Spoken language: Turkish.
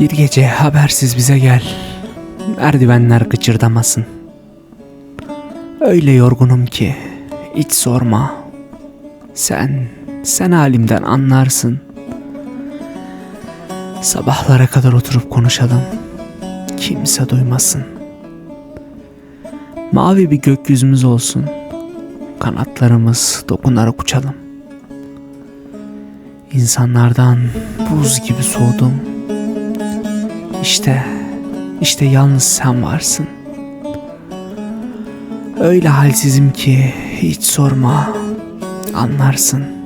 Bir gece habersiz bize gel. Merdivenler gıcırdamasın. Öyle yorgunum ki hiç sorma. Sen, sen halimden anlarsın. Sabahlara kadar oturup konuşalım. Kimse duymasın. Mavi bir gökyüzümüz olsun. Kanatlarımız dokunarak uçalım. İnsanlardan buz gibi soğudum. İşte, işte yalnız sen varsın. Öyle halsizim ki hiç sorma, anlarsın.''